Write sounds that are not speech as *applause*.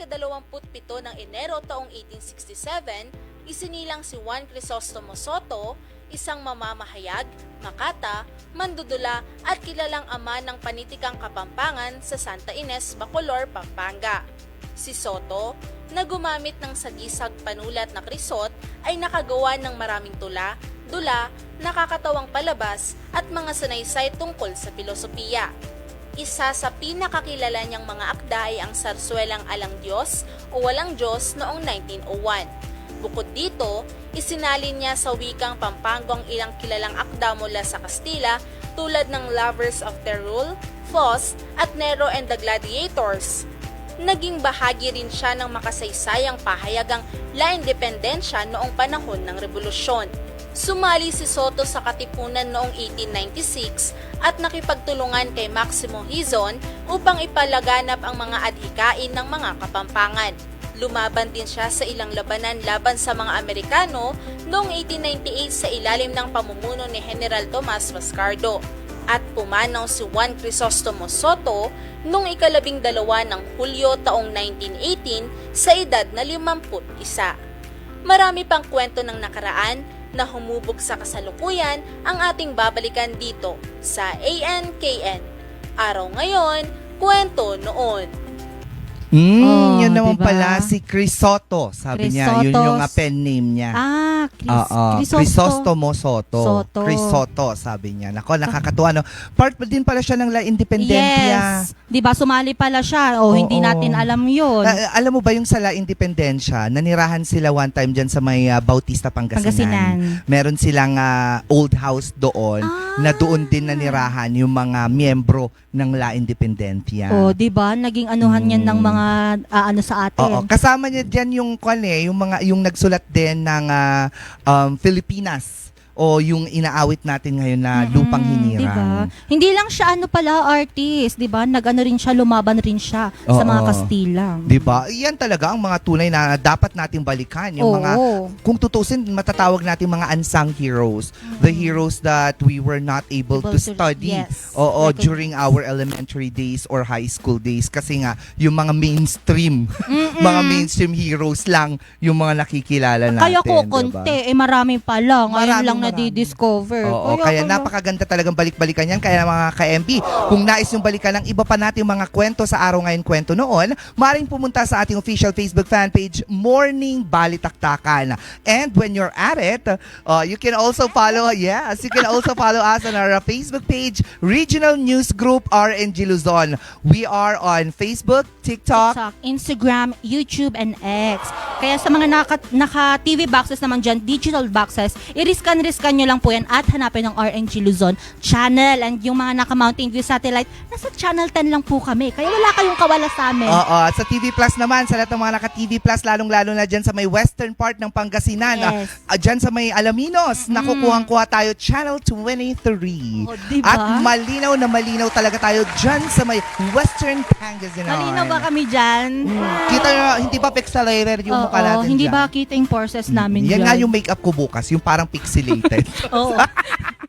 ikadalawamputpito ng Enero taong 1867, isinilang si Juan Crisostomo Soto, isang mamamahayag, makata, mandudula at kilalang ama ng panitikang kapampangan sa Santa Ines, Bacolor, Pampanga. Si Soto, na gumamit ng sagisag panulat na krisot, ay nakagawa ng maraming tula, dula, nakakatawang palabas at mga sanaysay tungkol sa filosofiya. Isa sa pinakakilala niyang mga akda ay ang sarswelang Alang Diyos o Walang Diyos noong 1901. Bukod dito, isinalin niya sa wikang Pampanga ang ilang kilalang akda mula sa Kastila tulad ng Lovers of Terul, Faust at Nero and the Gladiators. Naging bahagi rin siya ng makasaysayang pahayagang La Independencia noong panahon ng Revolusyon. Sumali si Soto sa Katipunan noong 1896 at nakipagtulungan kay Maximo Hizon upang ipalaganap ang mga adhikain ng mga kapampangan. Lumaban din siya sa ilang labanan laban sa mga Amerikano noong 1898 sa ilalim ng pamumuno ni General Tomas Vascardo at pumanaw si Juan Crisostomo Soto noong ikalabing dalawa ng Hulyo taong 1918 sa edad na 51. Marami pang kwento ng nakaraan na humubog sa kasalukuyan ang ating babalikan dito sa ANKN. Araw ngayon, kwento noon. Mm, Oh, yun naman diba? pala si Crisoto. Sabi niya, yun yung pen name niya. Ah, Chris, Oo, Crisosto. Crisostomo Soto. Soto. Crisoto, sabi niya. Nako, nakakatuwa. No? Part pa din pala siya ng La Independencia. Yes. 'Di ba sumali pala siya o hindi Oo. natin alam 'yun. Ah, alam mo ba yung sa La Independencia, nanirahan sila one time dyan sa may ah, Bautista, Pangasinan. Pangasinan. Meron silang ah, old house doon Ah. na doon din nanirahan yung mga miyembro ng La Independencia. O, 'di ba? Naging anuhan yan Mm. ng mga ah, ano sa atin. Oo, kasama niya diyan yung kwan eh, yung mga yung nagsulat din ng ah, um, Filipinas o yung inaawit natin ngayon na lupang Diba? hinirang. Hindi lang siya ano pala artist, 'di ba? Nagano rin siya, lumaban rin siya sa mga. Kastila. 'Di ba? Iyan talaga ang mga tunay na dapat nating balikan, yung Oo. mga kung tutusin matatawag natin mga unsung heroes, the heroes that we were not able to Able to- study. yes. Oo, Recognize. during our elementary days or high school days kasi nga yung mga mainstream, mga mainstream heroes lang yung mga nakikilala natin. Kaya ko diba? konti, eh marami pa lang. Ngayon Maraming, lang marami. Nadi-discover. Oo, kaya pala- napakaganda talagang balik-balikan yan. Kaya mga ka-MB, kung nais yung balikan ng iba pa nating mga kwento sa araw ngayon kwento noon, maaaring pumunta sa ating official Facebook fan page, Morning Balitaktakan. And when you're at it, uh, you can also follow, yes, you can also follow us on our Facebook page, Regional News Group RNG Luzon. We are on Facebook, TikTok, TikTok, Instagram, YouTube, and X. Kaya sa mga naka, naka TV boxes naman dyan, digital boxes, iriskan-riskan nyo lang po yan at hanapin ng RNG Luzon channel. And yung mga naka Mountain View Satellite, nasa channel 10 lang po kami. Kaya wala kayong kawala sa amin. Oo, at sa TV Plus naman, sa lahat ng mga naka-TV Plus, lalong-lalo na dyan sa may western part ng Pangasinan, Yes. ah, dyan sa may Alaminos, nakukuhang-kuha tayo, Channel 23. O, diba? At malinaw na malinaw talaga tayo dyan sa may western Pangasinan. Malinaw ba kami dyan? Kita nyo, hindi ba pixelated yung Oo, mukha natin hindi dyan? ba kita yung forces namin Yan nga yung makeup ko bukas, yung parang pixelated. *laughs* Oo. *laughs*